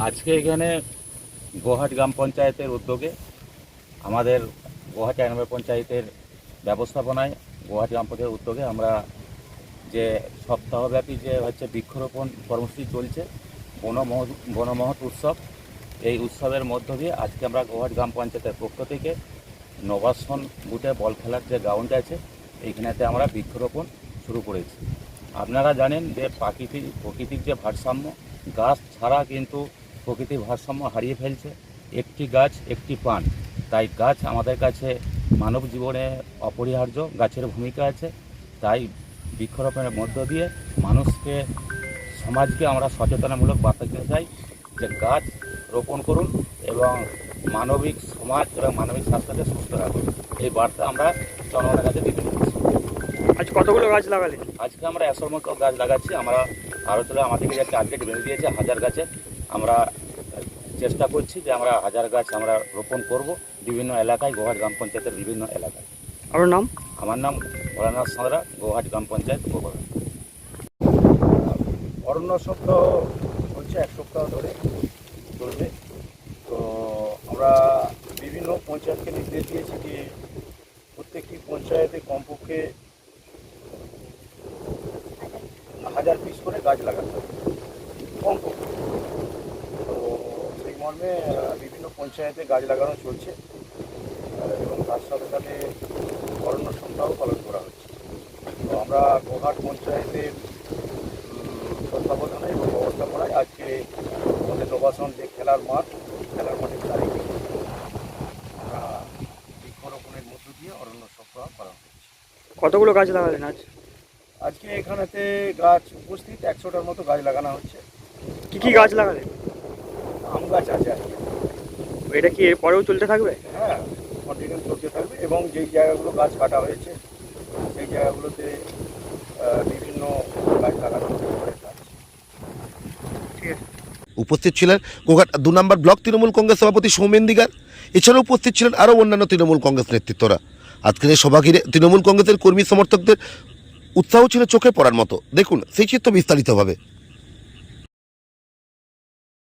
আজকে এখানে গোহাট গ্রাম পঞ্চায়েতের উদ্যোগে আমাদের গোহাটি এক পঞ্চায়েতের ব্যবস্থাপনায় গোহাটি গ্রাম পঞ্চায়েতের উদ্যোগে আমরা যে সপ্তাহব্যাপী যে হচ্ছে বৃক্ষরোপণ কর্মসূচি চলছে, বনমহ, বনমহৎ উৎসব এই উৎসবের মধ্য দিয়ে আজকে আমরা গোহাট গ্রাম পঞ্চায়েতের পক্ষ থেকে নবাসন বুথে বল খেলার যে গ্রাউন্ড আছে, এইখানেতে আমরা বৃক্ষরোপণ শুরু করেছি। আপনারা জানেন যে প্রাকৃতিক প্রকৃতির যে ভারসাম্য, গাছ ছাড়া কিন্তু প্রকৃতির ভারসাম্য হারিয়ে ফেলছে। একটি গাছ, একটি প্রাণ। তাই গাছ আমাদের কাছে মানব জীবনে অপরিহার্য গাছের ভূমিকা আছে। তাই বৃক্ষরোপণের মধ্য দিয়ে মানুষকে, সমাজকে আমরা সচেতনামূলক বার্তা দিতে চাই। যে গাছ রোপণ করুন এবং মানবিক সমাজ এবং মানবিক স্বাস্থ্যকে সুস্থ রাখুন। এই বার্তা আমরা জনগণের কাছে দিতে আজ কতগুলো গাছ লাগালে? আজকে আমরা একশোর মতো গাছ লাগাচ্ছি। আমরা চলে আমাদেরকে যে টার্গেট বেঁধে দিয়েছে হাজার গাছে আমরা চেষ্টা করছি যে আমরা হাজার গাছ আমরা রোপণ করব বিভিন্ন এলাকায় গোহাট গ্রাম পঞ্চায়েতের বিভিন্ন এলাকায়। আপনার নাম? আমার নাম ভোলানাথ সাঁতরা গোহাট গ্রাম পঞ্চায়েত গোবরা অরণ্য সপ্তাহ হচ্ছে এক সপ্তাহ ধরে চলবে। তো আমরা বিভিন্ন পঞ্চায়েতকে নির্দেশ দিয়েছি যে প্রত্যেকটি পঞ্চায়েতে কমপক্ষে হাজার পিস করে গাছ লাগাতে হবে। কমপক্ষে। তো সেই মর্মে বিভিন্ন পঞ্চায়েতে গাছ লাগানো চলছে এবং তার সাথে সাথে অরণ্য সপ্তাহ পালন করা হচ্ছে। তো আমরা গোহাট পঞ্চায়েতের তত্ত্বাবধানে এবং ব্যবস্থাপনায় আজকে আমাদের নবাসন যে খেলার মাঠ খেলার মাঠের আমরা বৃক্ষরোপণের মধ্য দিয়ে অরণ্য সপ্তাহ পালন করছি কতগুলো গাছ লাগালেন আজ? আজকে এখানেতে গাছ উপস্থিত একশোটার মতো গাছ লাগানো হচ্ছে। কি কি গাছ লাগালেন? আম গাছ আছে আজকে। এটা কি এরপরেও চলতে থাকবে? হ্যাঁ কন্টিনিউ চলতে থাকবে এবং যেই জায়গাগুলো গাছ কাটা হয়েছে সেই জায়গাগুলোতে আহ, বিভিন্ন গাছ লাগানো করে থাকছে ঠিক আছে উপস্থিত ছিলেন গোঘাট দু নম্বর ব্লক তৃণমূল কংগ্রেস সভাপতি সৌমেন দিগার। এছাড়াও উপস্থিত ছিলেন আরও অন্যান্য তৃণমূল কংগ্রেস নেতৃত্বরা। আজকের এই সভা ঘিরে তৃণমূল কংগ্রেসের কর্মী সমর্থকদের উৎসাহ ছিল চোখে পড়ার মতো। দেখুন, সেই চিত্র বিস্তারিতভাবে।